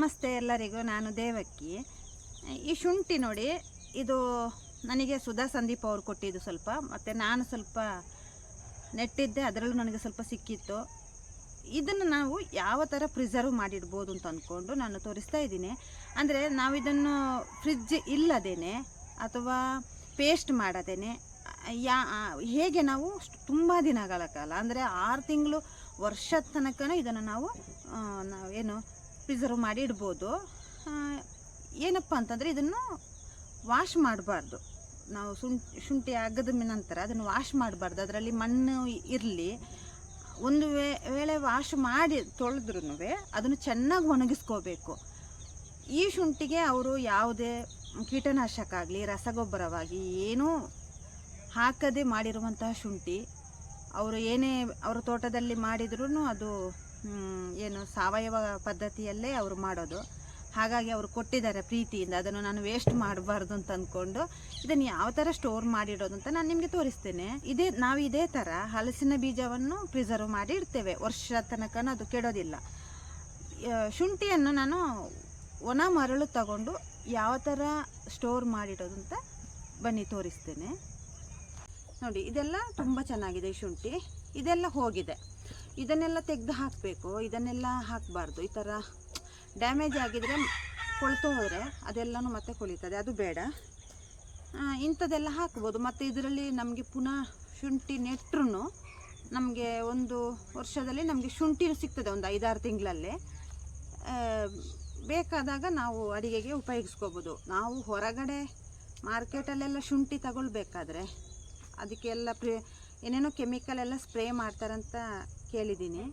ನಮಸ್ತೆ ಎಲ್ಲರಿಗೂ, ನಾನು ದೇವಕ್ಕಿ. ಈ ಶುಂಠಿ ನೋಡಿ, ಇದು ನನಗೆ ಸುಧಾ ಸಂದೀಪ್ ಅವ್ರು ಕೊಟ್ಟಿದ್ದು ಸ್ವಲ್ಪ, ಮತ್ತು ನಾನು ಸ್ವಲ್ಪ ನೆಟ್ಟಿದ್ದೆ, ಅದರಲ್ಲೂ ನನಗೆ ಸ್ವಲ್ಪ ಸಿಕ್ಕಿತ್ತು. ಇದನ್ನು ನಾವು ಯಾವ ಥರ ಪ್ರಿಸರ್ವ್ ಮಾಡಿಡ್ಬೋದು ಅಂತ ಅಂದ್ಕೊಂಡು ನಾನು ತೋರಿಸ್ತಾ ಇದ್ದೀನಿ. ಅಂದರೆ ನಾವು ಇದನ್ನು ಫ್ರಿಜ್ ಇಲ್ಲದೇನೆ ಅಥವಾ ಪೇಸ್ಟ್ ಮಾಡದೇನೆ, ಯಾ, ಹೇಗೆ ನಾವು ತುಂಬ ದಿನಗಳ ಕಾಲ, ಅಂದರೆ ಆರು ತಿಂಗಳು ವರ್ಷದ ತನಕ ಇದನ್ನು ನಾವು ನಾವು ಏನು ಪ್ರಿಸರ್ವ್ ಮಾಡಿ ಇಡ್ಬೋದು. ಏನಪ್ಪ ಅಂತಂದರೆ ಇದನ್ನು ವಾಶ್ ಮಾಡಬಾರ್ದು. ನಾವು ಶುಂಠಿ ಶುಂಠಿ ಅಗದ ನಂತರ ಅದನ್ನು ವಾಶ್ ಮಾಡಬಾರ್ದು. ಅದರಲ್ಲಿ ಮಣ್ಣು ಇರಲಿ. ಒಂದು ವೇ, ವೇಳೆ ವಾಶ್ ಮಾಡಿ ತೊಳೆದ್ರೂ ಅದನ್ನು ಚೆನ್ನಾಗಿ ಒಣಗಿಸ್ಕೋಬೇಕು. ಈ ಶುಂಠಿಗೆ ಅವರು ಯಾವುದೇ ಕೀಟನಾಶಕ ಆಗಲಿ, ರಸಗೊಬ್ಬರವಾಗಿ ಏನೂ ಹಾಕದೆ ಮಾಡಿರುವಂತಹ ಶುಂಠಿ, ಅವರು ಏನೇ, ಅವರ ತೋಟದಲ್ಲಿ ಮಾಡಿದ್ರೂ ಅದು ಏನು ಸಾವಯವ ಪದ್ಧತಿಯಲ್ಲೇ ಅವರು ಮಾಡೋದು. ಹಾಗಾಗಿ ಅವರು ಕೊಟ್ಟಿದ್ದಾರೆ ಪ್ರೀತಿಯಿಂದ. ಅದನ್ನು ನಾನು ವೇಸ್ಟ್ ಮಾಡಬಾರ್ದು ಅಂತ ಅಂದ್ಕೊಂಡು ಇದನ್ನು ಯಾವ ಥರ ಸ್ಟೋರ್ ಮಾಡಿಡೋದು ಅಂತ ನಾನು ನಿಮಗೆ ತೋರಿಸ್ತೇನೆ. ಇದೇ, ನಾವು ಇದೇ ಥರ ಹಲಸಿನ ಬೀಜವನ್ನು ಪ್ರಿಸರ್ವ್ ಮಾಡಿ ಇಡ್ತೇವೆ. ವರ್ಷ ತನಕ ಅದು ಕೆಡೋದಿಲ್ಲ. ಶುಂಠಿಯನ್ನು ನಾನು ಒಣ ಮರಳು ತಗೊಂಡು ಯಾವ ಥರ ಸ್ಟೋರ್ ಮಾಡಿಡೋದು ಅಂತ ಬನ್ನಿ ತೋರಿಸ್ತೇನೆ. ನೋಡಿ, ಇದೆಲ್ಲ ತುಂಬ ಚೆನ್ನಾಗಿದೆ ಶುಂಠಿ. ಇದೆಲ್ಲ ಹೋಗಿದೆ. ಇದನ್ನೆಲ್ಲ ತೆಗೆದು ಹಾಕಬೇಕು, ಇದನ್ನೆಲ್ಲ ಹಾಕಬಾರ್ದು. ಈ ಥರ ಡ್ಯಾಮೇಜ್ ಆಗಿದರೆ ಕೊಳ್ತು ಹೋದರೆ ಅದೆಲ್ಲನೂ ಮತ್ತೆ ಕೊಳಿತದೆ. ಅದು ಬೇಡ. ಇಂಥದ್ದೆಲ್ಲ ಹಾಕ್ಬೋದು. ಮತ್ತು ಇದರಲ್ಲಿ ನಮಗೆ ಪುನಃ ಶುಂಠಿ ನೆಟ್ರೂ ನಮಗೆ ಒಂದು ವರ್ಷದಲ್ಲಿ ನಮಗೆ ಶುಂಠಿ ಸಿಗ್ತದೆ, ಒಂದು ಐದಾರು ತಿಂಗಳಲ್ಲೇ. ಬೇಕಾದಾಗ ನಾವು ಅಡಿಗೆಗೆ ಉಪಯೋಗಿಸ್ಕೋಬೋದು. ನಾವು ಹೊರಗಡೆ ಮಾರ್ಕೆಟಲ್ಲೆಲ್ಲ ಶುಂಠಿ ತಗೊಳ್ಬೇಕಾದ್ರೆ ಅದಕ್ಕೆಲ್ಲ ಪ್ರಿ, ಏನೇನೋ ಕೆಮಿಕಲ್ ಎಲ್ಲ ಸ್ಪ್ರೇ ಮಾಡ್ತಾರಂತ ಕೇಳಿದ್ದೀನಿ.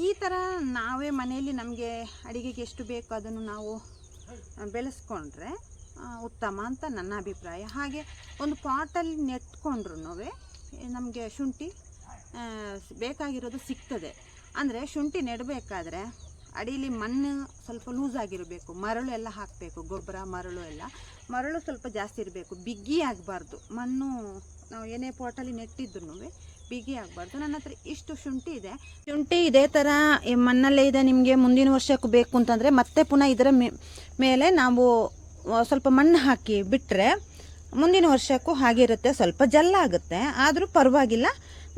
ಈ ಥರ ನಾವೇ ಮನೆಯಲ್ಲಿ ನಮಗೆ ಅಡುಗೆಗೆ ಎಷ್ಟು ಬೇಕು ಅದನ್ನು ನಾವು ಬೆಳೆಸ್ಕೊಂಡ್ರೆ ಉತ್ತಮ ಅಂತ ನನ್ನ ಅಭಿಪ್ರಾಯ. ಹಾಗೆ ಒಂದು ಪಾಟಲ್ಲಿ ನೆಟ್ಕೊಂಡ್ರೂ ನಮಗೆ ಶುಂಠಿ ಬೇಕಾಗಿರೋದು ಸಿಗ್ತದೆ. ಅಂದರೆ ಶುಂಠಿ ನೆಡಬೇಕಾದ್ರೆ ಅಡೀಲಿ ಮಣ್ಣು ಸ್ವಲ್ಪ ಲೂಸ್ ಆಗಿರಬೇಕು. ಮರಳು ಎಲ್ಲ ಹಾಕಬೇಕು, ಗೊಬ್ಬರ, ಮರಳು ಎಲ್ಲ. ಮರಳು ಸ್ವಲ್ಪ ಜಾಸ್ತಿ ಇರಬೇಕು. ಬಿಗ್ಗಿ ಆಗಬಾರ್ದು ಮಣ್ಣು, ನಾವು ಏನೇ ಪಾಟಲ್ಲಿ ನೆಟ್ಟಿದ್ರು ಬಿಗಿ ಆಗಬಾರ್ದು. ನನ್ನ ಹತ್ರ ಇಷ್ಟು ಶುಂಠಿ ಇದೆ. ಶುಂಠಿ ಇದೇ ಥರ ಮಣ್ಣಲ್ಲೇ ಇದೆ, ನಿಮಗೆ ಮುಂದಿನ ವರ್ಷಕ್ಕೂ ಬೇಕು ಅಂತಂದರೆ ಮತ್ತೆ ಪುನಃ ಇದರ ಮೇಲೆ ನಾವು ಸ್ವಲ್ಪ ಮಣ್ಣು ಹಾಕಿ ಬಿಟ್ಟರೆ ಮುಂದಿನ ವರ್ಷಕ್ಕೂ ಹಾಗೆ ಇರುತ್ತೆ. ಸ್ವಲ್ಪ ಜಲ್ಲ ಆಗುತ್ತೆ. ಆದರೂ ಪರವಾಗಿಲ್ಲ,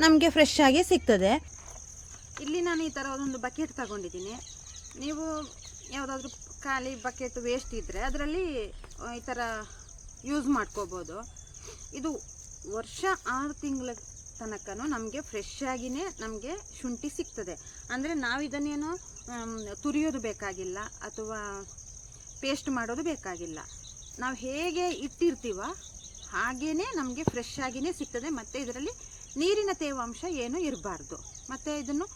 ನಮಗೆ ಫ್ರೆಶ್ ಆಗಿ ಸಿಗ್ತದೆ. ಇಲ್ಲಿ ನಾನು ಈ ಥರ ಒಂದು ಬಕೆಟ್ ತಗೊಂಡಿದ್ದೀನಿ. ನೀವು ಯಾವುದಾದ್ರೂ ಖಾಲಿ ಬಕೆಟ್ ವೇಸ್ಟ್ ಇದ್ದರೆ ಅದರಲ್ಲಿ ಈ ಥರ ಯೂಸ್ ಮಾಡ್ಕೋಬೋದು. ಇದು ವರ್ಷ ಆರು ತಿಂಗಳ ತನಕನೂ ನಮಗೆ ಫ್ರೆಶ್ ಆಗಿನೇ ನಮಗೆ ಶುಂಠಿ ಸಿಗ್ತದೆ. ಅಂದರೆ ನಾವು ಇದನ್ನೇನು ತುರಿಯೋದು ಬೇಕಾಗಿಲ್ಲ ಅಥವಾ ಪೇಸ್ಟ್ ಮಾಡೋದು ಬೇಕಾಗಿಲ್ಲ. ನಾವು ಹೇಗೆ ಇಟ್ಟಿರ್ತೀವ ಹಾಗೇ ನಮಗೆ ಫ್ರೆಶ್ ಆಗಿನೇ ಸಿಗ್ತದೆ. ಮತ್ತು ಇದರಲ್ಲಿ ನೀರಿನ ತೇವಾಂಶ ಏನೂ ಇರಬಾರ್ದು. ಮತ್ತು ಇದನ್ನು,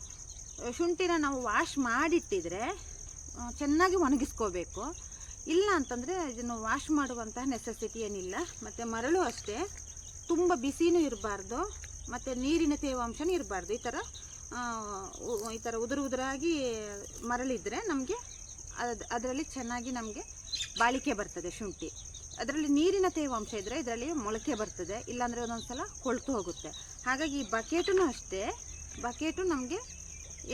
ಶುಂಠಿನ ನಾವು ವಾಶ್ ಮಾಡಿಟ್ಟಿದರೆ ಚೆನ್ನಾಗಿ ಒಣಗಿಸ್ಕೋಬೇಕು. ಇಲ್ಲ ಅಂತಂದರೆ ಇದನ್ನು ವಾಶ್ ಮಾಡುವಂತಹ ನೆಸೆಸಿಟಿ ಏನಿಲ್ಲ. ಮತ್ತು ಮರಳು ಅಷ್ಟೇ. ತುಂಬ ಬಿಸಿನೂ ಇರಬಾರ್ದು. ಮತ್ತು ನೀರಿನ ತೇವಾಂಶನೂ ಇರಬಾರ್ದು ಈ ಥರ ಈ ಥರ ಉದುರು ಉದುರಾಗಿ ಮರಳಿದ್ರೆ ನಮಗೆ ಅದು, ಅದರಲ್ಲಿ ಚೆನ್ನಾಗಿ ನಮಗೆ ಬಾಳಿಕೆ ಬರ್ತದೆ ಶುಂಠಿ. ಅದರಲ್ಲಿ ನೀರಿನ ತೇವಾಂಶ ಇದ್ದರೆ ಇದರಲ್ಲಿ ಮೊಳಕೆ ಬರ್ತದೆ, ಇಲ್ಲಾಂದರೆ ಒಂದೊಂದು ಸಲ ಕೊಳ್ತು ಹೋಗುತ್ತೆ. ಹಾಗಾಗಿ ಈ ಬಕೆಟೂ ಅಷ್ಟೇ, ಬಕೆಟು ನಮಗೆ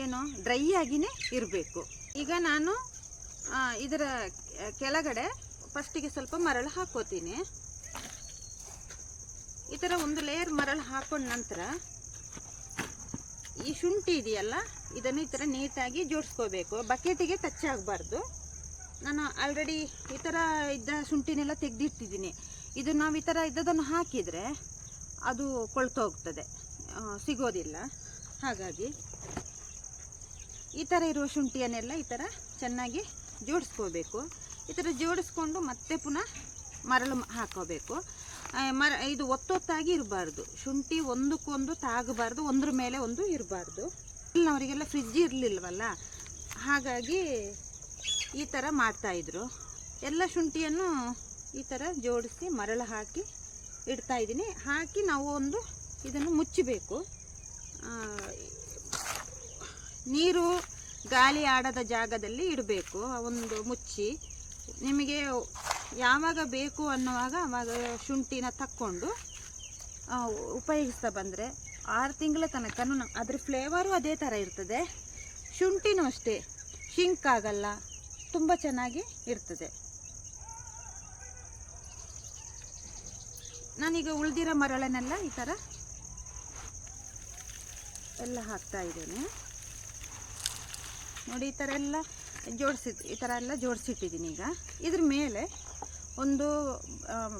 ಏನು ಡ್ರೈ ಆಗಿನೇ ಇರಬೇಕು. ಈಗ ನಾನು ಇದರ, ಕೆಳಗಡೆ ಫಸ್ಟಿಗೆ ಸ್ವಲ್ಪ ಮರಳು ಹಾಕೋತೀನಿ. ಈ ಥರ ಒಂದು ಲೇಯರ್ ಮರಳು ಹಾಕೊಂಡ ನಂತರ ಈ ಶುಂಠಿ ಇದೆಯಲ್ಲ, ಇದನ್ನು ಈ ಥರ ನೀಟಾಗಿ ಜೋಡಿಸ್ಕೋಬೇಕು. ಬಕೆಟಿಗೆ ಟಚ್ ಆಗಬಾರ್ದು. ನಾನು ಆಲ್ರೆಡಿ ಈ ಥರ ಇದ್ದ ಶುಂಠಿನೆಲ್ಲ ತೆಗೆದಿಟ್ಟಿದ್ದೀನಿ. ಇದು ನಾವು ಈ ಥರ ಇದ್ದದನ್ನು ಹಾಕಿದರೆ ಅದು ಕೊಳ್ತೋಗ್ತದೆ. ಸಿಗೋದಿಲ್ಲ. ಹಾಗಾಗಿ ಈ ಥರ ಇರುವ ಶುಂಠಿಯನ್ನೆಲ್ಲ ಈ ಥರ ಚೆನ್ನಾಗಿ ಜೋಡಿಸ್ಕೋಬೇಕು. ಈ ಥರ ಜೋಡಿಸ್ಕೊಂಡು ಮತ್ತೆ ಪುನಃ ಮರಳು ಹಾಕೋಬೇಕು. ಮರ, ಇದು ಒತ್ತೊತ್ತಾಗಿ ಇರಬಾರ್ದು. ಶುಂಠಿ ಒಂದಕ್ಕೊಂದು ತಾಗಬಾರ್ದು, ಒಂದ್ರ ಮೇಲೆ ಒಂದು ಇರಬಾರ್ದು. ಅವರಿಗೆಲ್ಲ ಫ್ರಿಜ್ ಇರಲಿಲ್ವಲ್ಲ? ಹಾಗಾಗಿ ಈ ಥರ ಮಾಡ್ತಾಯಿದ್ರು ಎಲ್ಲ ಶುಂಠಿಯನ್ನು ಈ ಥರ ಜೋಡಿಸಿ ಮರಳು ಹಾಕಿ ಇಡ್ತಾ ಇದ್ದೀನಿ. ಹಾಕಿ ನಾವು ಒಂದು ಇದನ್ನು ಮುಚ್ಚಬೇಕು. ನೀರು ಗಾಳಿ ಆಡದ ಜಾಗದಲ್ಲಿ ಇಡಬೇಕು ಒಂದು ಮುಚ್ಚಿ. ನಿಮಗೆ ಯಾವಾಗ ಬೇಕು ಅನ್ನುವಾಗ ಅವಾಗ ಶುಂಠಿನ ತಕ್ಕೊಂಡು ಉಪಯೋಗಿಸ್ತಾ ಬಂದರೆ ಆರು ತಿಂಗಳ ತನಕ ಅದ್ರ ಫ್ಲೇವರು ಅದೇ ಥರ ಇರ್ತದೆ. ಶುಂಠಿನೂ ಅಷ್ಟೇ. ಶಿಂಕ್ ಆಗಲ್ಲ, ತುಂಬ ಚೆನ್ನಾಗಿ ಇರ್ತದೆ. ನಾನೀಗ ಉಳಿದಿರೋ ಮರಳನ್ನೆಲ್ಲ ಈ ಥರ ಎಲ್ಲ ಹಾಕ್ತಾ ಇದ್ದೇನೆ. ನೋಡಿ, ಈ ಥರ ಎಲ್ಲ ಜೋಡಿಸಿ ಈ ಥರ ಎಲ್ಲ ಜೋಡಿಸಿಟ್ಟಿದ್ದೀನಿ ಈಗ. ಇದ್ರ ಮೇಲೆ ಒಂದು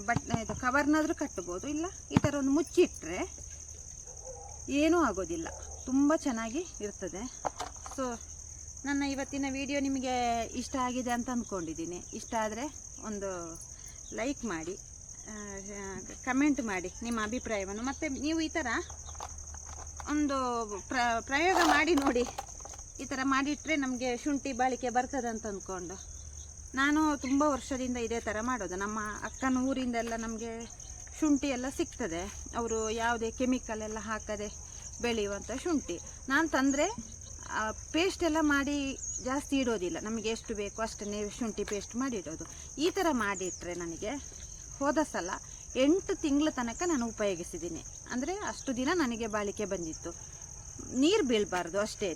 ಬಟ್ ಇದು ಕವರ್ನಾದರೂ ಕಟ್ಬೋದು, ಇಲ್ಲ ಈ ಥರ ಒಂದು ಮುಚ್ಚಿಟ್ಟರೆ ಏನೂ ಆಗೋದಿಲ್ಲ. ತುಂಬ ಚೆನ್ನಾಗಿ ಇರ್ತದೆ. ಸೊ ನನ್ನ ಇವತ್ತಿನ ವಿಡಿಯೋ ನಿಮಗೆ ಇಷ್ಟ ಆಗಿದೆ ಅಂತ ಅಂದ್ಕೊಂಡಿದ್ದೀನಿ ಇಷ್ಟ ಆದರೆ ಒಂದು ಲೈಕ್ ಮಾಡಿ ಕಮೆಂಟ್ ಮಾಡಿ ನಿಮ್ಮ ಅಭಿಪ್ರಾಯವನ್ನು. ಮತ್ತು ನೀವು ಈ ಥರ ಒಂದು ಪ್ರ, ಪ್ರಯೋಗ ಮಾಡಿ ನೋಡಿ. ಈ ಥರ ಮಾಡಿಟ್ಟರೆ ನಮಗೆ ಶುಂಠಿ ಬಾಳಿಕೆ ಬರ್ತದೆ ಅಂತ ಅಂದ್ಕೊಂಡು ನಾನು ತುಂಬ ವರ್ಷದಿಂದ ಇದೇ ಥರ ಮಾಡೋದು. ನಮ್ಮ ಅಕ್ಕನ ಊರಿಂದೆಲ್ಲ ನಮಗೆ ಶುಂಠಿ ಎಲ್ಲ ಸಿಗ್ತದೆ. ಅವರು ಯಾವುದೇ ಕೆಮಿಕಲ್ ಎಲ್ಲ ಹಾಕದೆ ಬೆಳೆಯುವಂಥ ಶುಂಠಿ. ನಾನು ತಂದರೆ ಪೇಸ್ಟ್ ಎಲ್ಲ ಮಾಡಿ ಜಾಸ್ತಿ ಇಡೋದಿಲ್ಲ. ನಮಗೆ ಎಷ್ಟು ಬೇಕು ಅಷ್ಟನ್ನೇ ಶುಂಠಿ ಪೇಸ್ಟ್ ಮಾಡಿ ಇಡೋದು. ಈ ಥರ ಮಾಡಿಟ್ರೆ ನನಗೆ ಹೋದ ಸಲ ಎಂಟು ತಿಂಗಳ ತನಕ ನಾನು ಉಪಯೋಗಿಸಿದ್ದೀನಿ. ಅಂದರೆ ಅಷ್ಟು ದಿನ ನನಗೆ ಬಾಳಿಕೆ ಬಂದಿತ್ತು. ನೀರು ಬೀಳಬಾರ್ದು ಅಷ್ಟೇ